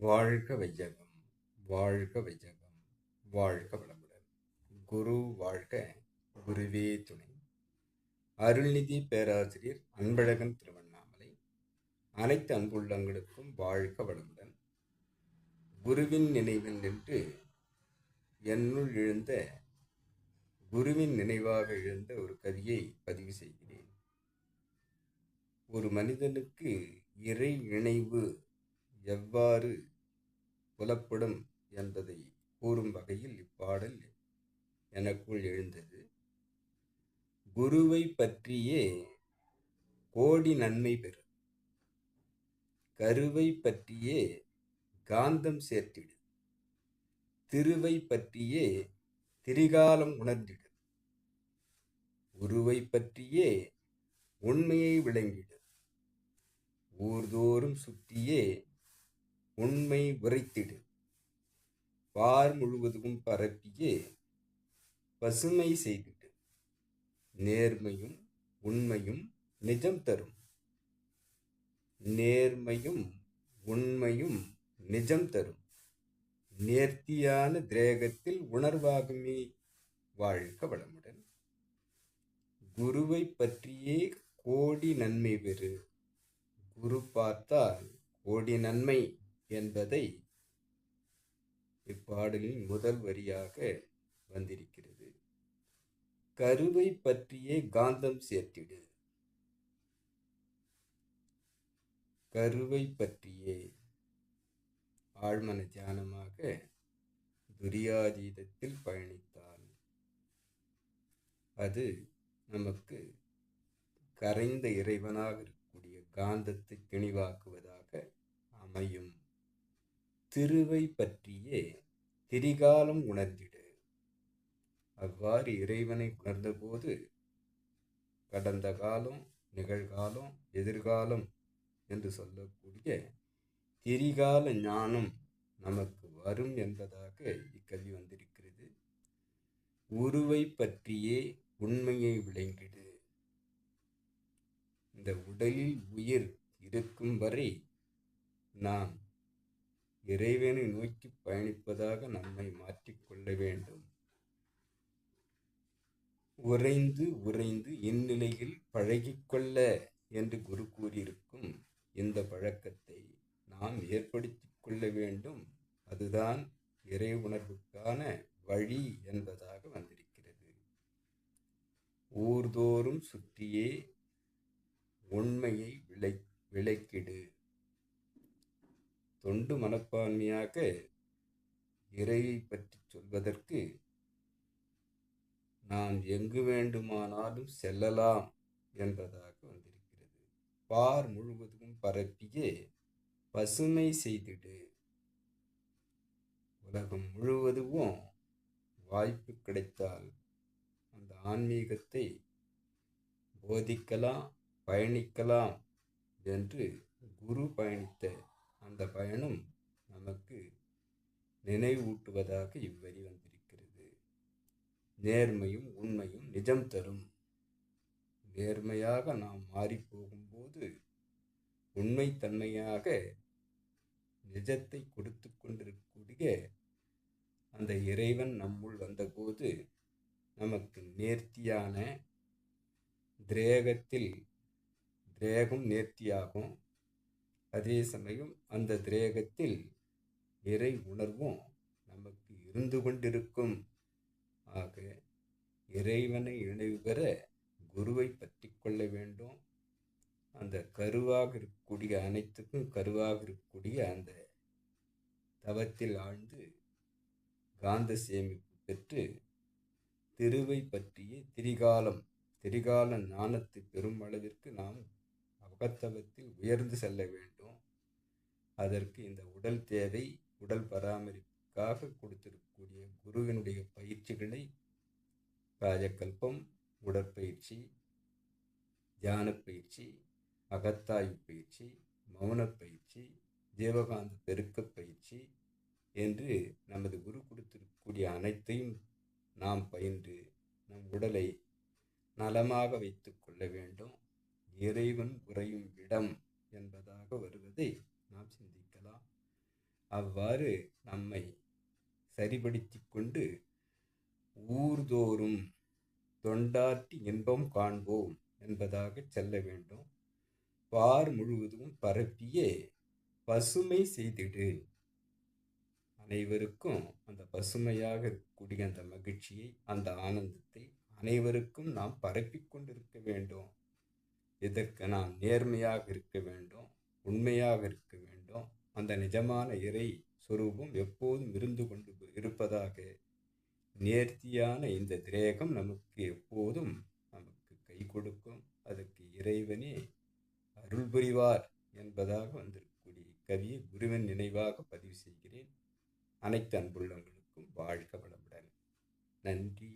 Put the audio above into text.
வாழ்க வையகம் வாழ்க வையகம் வாழ்க வளமுடன். குரு வாழ்க குருவே துணை. அருள்நிதி பேராசிரியர் அன்பழகன் திருவண்ணாமலை. அனைத்து அன்புள்ளங்களுக்கும் வாழ்க வளமுடன். குருவின் நினைவில் நின்று என்னுள் எழுந்த குருவின் நினைவாக எழுந்த ஒரு கதியை பதிவு செய்கிறேன். ஒரு மனிதனுக்கு இறை இணைவு எவ்வாறு புலப்படும் என்பதை கூறும் வகையில் இப்பாடல் எனக்குள் எழுந்தது. குருவை பற்றியே கோடி நன்மை பெறும். கருவை பற்றியே காந்தம் சேர்த்திடு திருவை பற்றியே திரிகாலம் உணர்ந்திடு உருவை பற்றியே உண்மையை விளங்கிடு ஊர்தோறும் சுற்றியே உண்மை உரைத்திடு பார் முழுவதும் பரப்பியே பசுமை செய்திடு. நேர்மையும் உண்மையும் நிஜம் தரும். நேர்மையும் உண்மையும் நிஜம் தரும். நேர்த்தியான திரேகத்தில் உணர்வாகுமே வாழ்க வளமுடன். குருவை பற்றியே கோடி நன்மை பெறு குரு பார்த்தால் கோடி நன்மை என்பதை இப்பாடலின் முதல் வரியாக வந்திருக்கிறது. கருவை பற்றியே காந்தம் சேர்த்திடு. கருவை பற்றியே ஆழ்மன தியானமாக துரியாதீதத்தில் பயணித்தால் அது நமக்கு கரைந்த இறைவனாக இருக்கக்கூடிய காந்தத்தை திணிவாக்குவதாக அமையும். திருவை பற்றியே திரிகாலம் உணர்ந்திடு. அவ்வாறு இறைவனை உணர்ந்தபோது கடந்த காலம் நிகழ்காலம் எதிர்காலம் என்று சொல்லக்கூடிய திரிகால ஞானம் நமக்கு வரும் என்பதாக இக்கல்வி வந்திருக்கிறது. உருவை பற்றியே உண்மையை விளங்கிடு. இந்த உடலில் உயிர் இருக்கும் வரை நாம் இறைவனை நோக்கி பயணிப்பதாக நம்மை மாற்றிக்கொள்ள வேண்டும். உறைந்து உறைந்து இந்நிலையில் பழகிக்கொள்ள என்று குரு கூறியிருக்கும் இந்த பழக்கத்தை நாம் ஏற்படுத்தி கொள்ள வேண்டும். அதுதான் இறை உணர்வுக்கான வழி என்பதாக வந்திருக்கிறது. ஊர்தோறும் சுற்றியே உண்மையை விளை விளக்கிடு. தொண்டு மனப்பான்மையாக இறையை பற்றி சொல்வதற்கு நாம் எங்கு வேண்டுமானாலும் செல்லலாம் என்பதாக வந்திருக்கிறது. பார் முழுவதும் பரப்பியே பசுமை செய்திடு. உலகம் முழுவதும் வாய்ப்பு கிடைத்தால் அந்த ஆன்மீகத்தை போதிக்கலாம் பயணிக்கலாம் என்று குரு பயணித்த அந்த பயணம் நமக்கு நினைவூட்டுவதாக இவ்வரி வந்திருக்கிறது. நேர்மையும் உண்மையும் நிஜம் தரும். நேர்மையாக நாம் மாறி போகும்போது உண்மைத்தன்மையாக நிஜத்தை கொடுத்து கொண்டிருக்கக்கூடிய அந்த இறைவன் நம்முள் வந்தபோது நமக்கு நேர்த்தியான திரேகத்தில் திரேகம் நேர்த்தியாகும். அதே சமயம் அந்த திரேகத்தில் இறை உணர்வும் நமக்கு இருந்து கொண்டிருக்கும். ஆக இறைவனை இணைவு பெற குருவை பற்றி கொள்ள வேண்டும். அந்த கருவாக இருக்கக்கூடிய அனைத்துக்கும் கருவாக இருக்கக்கூடிய அந்த தவத்தில் ஆழ்ந்து காந்த சேமிப்பு பெற்று திருவை பற்றிய திரிகாலம் திரிகால ஞானத்தை பெரும் அளவிற்கு நாம் அகத்தவத்தில் உயர்ந்து செல்ல வேண்டும். அதற்கு இந்த உடல் தேவை உடல் பராமரிப்புக்காக கொடுத்திருக்கக்கூடிய குருவினுடைய பயிற்சிகளை காயக்கல்பம் உடற்பயிற்சி தியான பயிற்சி அகத்தாய்வு பயிற்சி மௌன பயிற்சி தேவகாந்த பெருக்க பயிற்சி என்று நமது குரு கொடுத்திருக்கக்கூடிய அனைத்தையும் நாம் பயின்று நம் உடலை நலமாக வைத்து கொள்ள வேண்டும். இறைவன் உறையும் இடம் என்பதாக வருவதை நாம் சிந்திக்கலாம். அவ்வாறு நம்மை சரிபடுத்தி கொண்டு ஊர்தோறும் தொண்டாற்றி இன்பம் காண்போம் என்பதாக செல்ல வேண்டும். பார் முழுவதும் பரப்பியே பசுமை செய்திடு. அனைவருக்கும் அந்த பசுமையாக இருக்கக்கூடிய அந்த மகிழ்ச்சியை அந்த ஆனந்தத்தை அனைவருக்கும் நாம் பரப்பிக் கொண்டிருக்க வேண்டும். இதற்கு நாம் நேர்மையாக இருக்க வேண்டும் உண்மையாக இருக்க வேண்டும்? அந்த நிஜமான இறை சொரூபம் எப்போதும் இருந்து கொண்டு இருப்பதாக நேர்த்தியான இந்த திரேகம் நமக்கு எப்போதும் நமக்கு கை கொடுக்கும். அதுக்கு இறைவனே அருள் புரிவார் என்பதாக வந்திருக்கக்கூடிய கவியை குருவின் நினைவாக பதிவு செய்கிறேன். அனைத்து அன்புள்ளவங்களுக்கும் வாழ்க வளமுடன். நன்றி.